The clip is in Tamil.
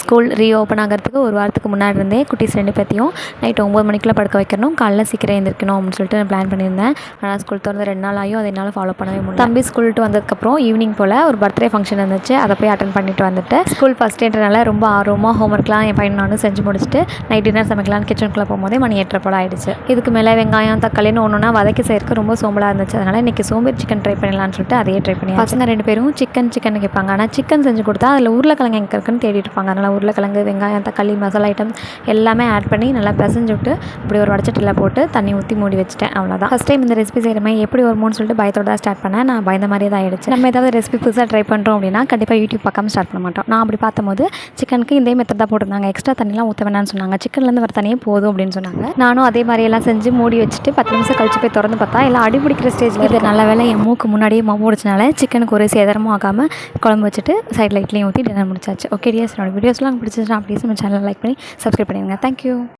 ஸ்கூல் ரீஓப்பன் ஆகிறதுக்கு ஒரு வாரத்துக்கு முன்னாடி இருந்தே குட்டீஸ் ரெண்டு பேர்த்தையும் நைட் ஒம்பது மணிக்குள்ளே படுக்க வைக்கணும். காலைல சீக்கிரம் எழுந்திரிக்கணும் அப்படின்னு சொல்லிட்டு நான் பிளான் பண்ணியிருந்தேன். ஆனால் ஸ்கூல் திறந்து ரெண்டு நாள் ஆகியும் அதை என்னால் ஃபாலோ பண்ணவே முடியல. தம்பி ஸ்கூல்ட்டு வந்ததுக்கப்புறம் ஈவினிங் போல் ஒரு பர்த்டே ஃபங்க்ஷன் இருந்துச்சு. அதை போய் அட்டன் பண்ணிட்டு வந்துட்டு ஸ்கூல் ஃபஸ்ட் டேன்றனால ரொம்ப ஆர்வமாக ஹோம்ஒர்க்லாம் என் பையன் நானும் செஞ்சு முடிச்சுட்டு நைட் டின்னர் சமைக்கலாம்னு கிச்சனுக்குள்ளே போகும்போதே மணி எட்டரை போல் ஆகிடுச்சு இதுக்கு மேலே வெங்காயம் தக்காளின்னு ஒன்று வதக்கி செய்யறதுக்கு ரொம்ப சோம்பலாக இருந்துச்சு. அதனால் இன்றைக்கி சோம்பேறி சிக்கன் ட்ரை பண்ணலாம்னு சொல்லிட்டு அதையே ட்ரை பண்ணி பசங்க ரெண்டு பேரும் சிக்கன் சிக்கன் கேட்பாங்க. ஆனால் சிக்கன் செஞ்சு கொடுத்தா அதில் உருளைக்கிழங்கு எங்கே இருக்குன்னு தேடிட்டு இருப்பாங்க அதனால் உருளைக்கிழங்கு வெங்காயம் தக்காளி மசாலா ஐட்டம் எல்லாமே ஆட் பண்ணி நல்லா பிசைஞ்சு விட்டு இப்படி ஒரு வடச்சட்டியில் போட்டு தண்ணி ஊற்றி மூடி வச்சுட்டேன். அவ்வளோதான் ஃபஸ்ட் டைம் இந்த ரெசிபி செய்கிறமே எப்படி வருமோன்னு சொல்லிட்டு பயத்தோட தான் ஸ்டார்ட் பண்ணேன். நான் பயந்த மாதிரியே தான் ஆயிடுச்சு. நம்ம ஏதாவது ரெசிபி புதுசாக ட்ரை பண்ணுறோம் அப்படின்னா கண்டிப்பாக யூடியூப் பக்கம் ஸ்டார்ட் பண்ண மாட்டோம். நான் அப்படி பார்த்தபோது சிக்கனுக்கு இதே மெத்தட் தான் போட்டிருந்தாங்க. எக்ஸ்ட்ரா தண்ணிலாம் ஊற்ற வேணாம்னு சொன்னாங்க. சிக்கன்லேருந்து வர தண்ணியே போதும் அப்படின்னு சொன்னாங்க. நானும் அதே மாதிரியெல்லாம் செஞ்சு மூடி வச்சுட்டு பத்து நிமிஷம் கழிச்சு போய் திறந்து பார்த்தா எல்லாம் அடி பிடிக்கிற ஸ்டேஜில் இது நல்ல வேலை என் மூக்கு முன்னாடியே மூடிச்சனால சிக்கனுக்கு ஒரு சேதாரமும் ஆகாமல் குழம்பு வச்சுட்டு சைடில் இட்லியும் ஊற்றி டின்னர் முடிச்சாச்சு. ஓகே டியர் என்னோடய வீடியோஸ்லாம் பிடிச்சிருந்தா ப்ளீஸ் நம்ம சேனல் லைக் பண்ணி சப்ஸ்கிரைப் பண்ணிடுங்க. Thank you